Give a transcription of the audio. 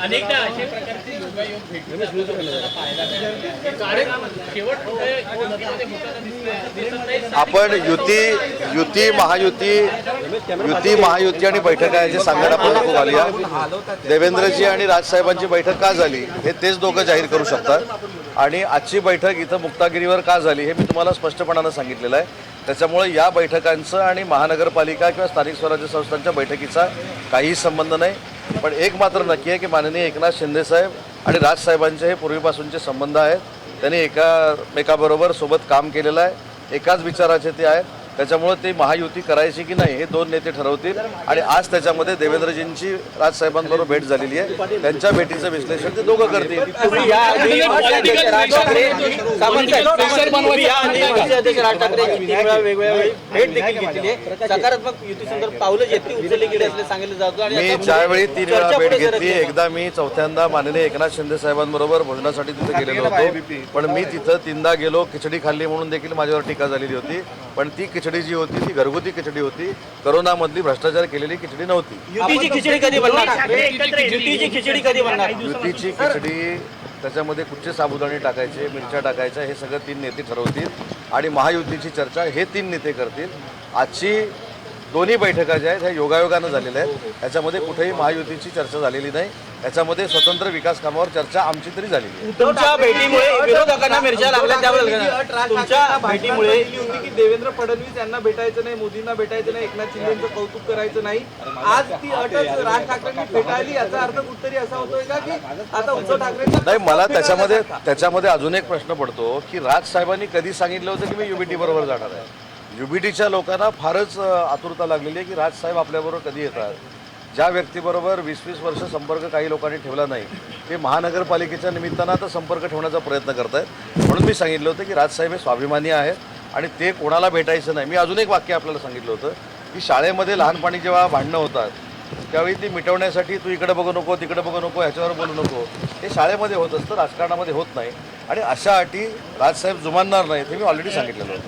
अनेकदा अशा प्रकारचे योगायोग भेटतात. आपण युती युती महायुती युती महायुती आणि बैठका याची सांगायला आपण खूप आली आहे देवेंद्रजी आणि राजसाहेबांची बैठक का झाली हे तेच दोघं जाहीर करू शकतात. आणि आजची बैठक इथं मुक्तागिरीवर का झाली हे मी तुम्हाला स्पष्टपणानं सांगितलेलं आहे. त्याच्यामुळे या बैठकांचं आणि महानगरपालिका किंवा स्थानिक स्वराज्य संस्थांच्या बैठकीचा काहीही संबंध नाही. पण एक मात्र नक्की आहे की माननीय एकनाथ शिंदेसाहेब आणि राजसाहेबांचे हे पूर्वीपासूनचे संबंध आहेत. त्यांनी एकामेकाबरोबर सोबत काम केलेलं आहे. एकाच विचाराचे ते आहेत. त्याच्यामुळे ते महायुती करायची की नाही हे दोन नेते ठरवतील. आणि आज त्याच्यामध्ये देवेंद्रजींची राजसाहेबांबरोबर भेट झालेली आहे. त्यांच्या भेटीचं विश्लेषण ते दोघं करतील. राज ठाकरे मी ज्यावेळी तीन वेळा भेट घेतली. एकदा मी चौथ्यांदा माननीय एकनाथ शिंदे साहेबांबरोबर भोजनासाठी तिथे गेलेलो होतो. पण मी तिथं तीनदा गेलो खिचडी खाल्ली म्हणून देखील माझ्यावर टीका झालेली होती. पण ती खिचडी जी होती ती घरगुती खिचडी होती करोनामधली भ्रष्टाचार केलेली खिचडी नव्हती युतीची खिचडी कधी बनणार युतीची खिचडी कधी बनणार युतीची खिचडी त्याच्यामध्ये कुठचे साबुदाणे टाकायचे मिरच्या टाकायच्या हे सगळं तीन नेते ठरवतील आणि महायुतीची चर्चा हे तीन नेते करतील आजची दोन्ही बैठका ज्या आहेत ह्या योगायोगानं झालेल्या आहेत त्याच्यामध्ये कुठेही महायुतीची चर्चा झालेली नाही त्याच्यामध्ये स्वतंत्र विकास कामावर चर्चा आमची तरी झालेली आहे तुमच्या भेटीमुळे विरोधकांना मिरच्या लागल्या तुमच्या भेटीमुळे देवेंद्र फडणवीस यांना भेटायचं नाही मोदींना भेटायचं नाही एकनाथ शिंदेचं कौतुक करायचं नाही. आज ती अटच राज ठाकरेंनी फेटाळली याचा अर्थ कुठतरी असा होतोय का की आता उद्धव ठाकरेंना नाही मला त्याच्यामध्ये त्याच्यामध्ये अजून एक प्रश्न पडतो की राज साहेबांनी कधी सांगितलं होतं की मी युबीटी बरोबर जाणार आहे? युबीटीच्या लोकांना फारच आतुरता लागलेली आहे की राज साहेब आपल्याबरोबर कधी येतात? ज्या व्यक्तीबरोबर वीस वीस वर्ष संपर्क काही लोकांनी ठेवला नाही ते महानगरपालिकेच्या निमित्तानं आता संपर्क ठेवण्याचा प्रयत्न करत आहेत म्हणून मी सांगितलं होतं की राजसाहेब हे स्वाभिमानी आहेत. आणि ते कोणाला भेटायचं नाही. मी अजून एक वाक्य आपल्याला सांगितलं होतं की शाळेमध्ये लहानपणी जेव्हा भांडणं होतात त्यावेळी ती मिटवण्यासाठी तू इकडे बघू नको तिकडे बघू नको ह्याच्यावर बोलू नको. हे शाळेमध्ये होत असतं राजकारणामध्ये होत नाही. आणि अशा अटी राजसाहेब जुमानणार नाहीत हे मी ऑलरेडी सांगितलेलं होतं.